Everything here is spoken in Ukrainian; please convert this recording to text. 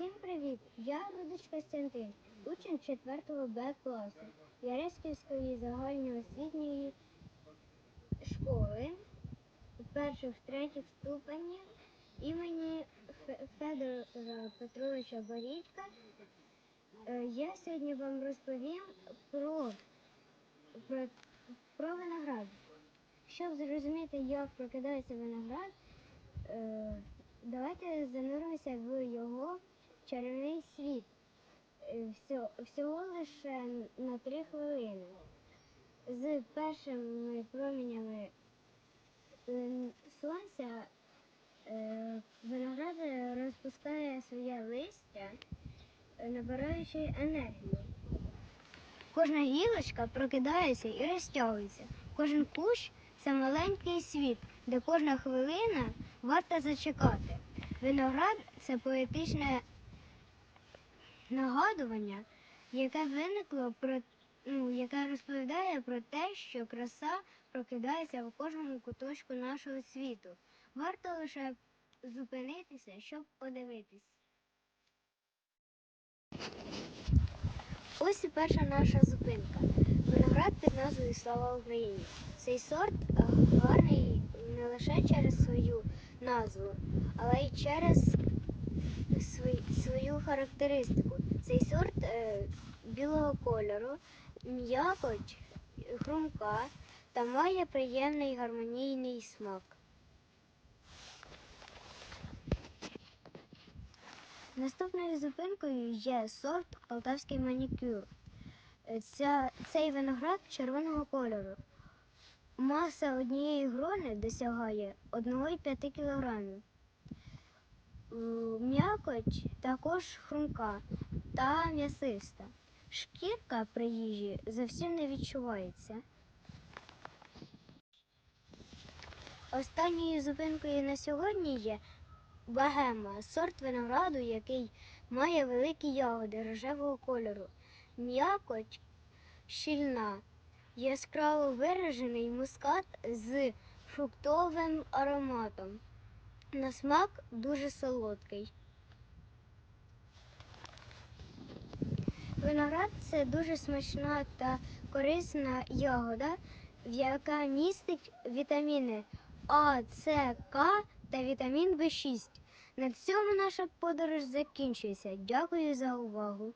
Всім привіт! Я Рудич Костянтин, учень 4 Б класу Яреськівської загальноосвітньої школи перших третіх ступенів імені Федора Петровича Борідька. Е, Я сьогодні вам розповім про, про, про виноград. Щоб зрозуміти, як прокидається виноград, е, давайте зануримося в його чарівний світ. Е, Всього, лише на три хвилини. З першими промінями е, сонця е, виноград розпускає своє листя, набираючи енергію. Кожна гілочка прокидається і розтягується. Кожен кущ це маленький світ, де кожна хвилина варта зачекати. Виноград це поетичне нагадування, яке виникло про ну, яке розповідає про те, що краса прокидається в кожному куточку нашого світу. Варто лише зупинитися, щоб подивитись. Ось і перша наша зупинка. Виноград під назвою Слава Україні. Цей сорт е, гарний не лише через свою назву, але й через свою характеристику. Цей сорт е, білого кольору, м'якоть, хрумка та має приємний гармонійний смак. Наступною зупинкою є сорт Полтавський манікюр. Е, Ця, цей виноград червоного кольору. Маса однієї грони досягає 1,5 кг. М'якоть також хрумка та м'ясиста. Шкірка при їжі зовсім не відчувається. Останньою зупинкою на сьогодні є багема, сорт винограду, який має великі ягоди рожевого кольору. М'якоть щільна, яскраво виражений мускат з фруктовим ароматом. На смак дуже солодкий. Виноград це дуже смачна та корисна ягода, в яка містить вітаміни А, С, К та вітамін В6. На цьому наша подорож закінчується. Дякую за увагу.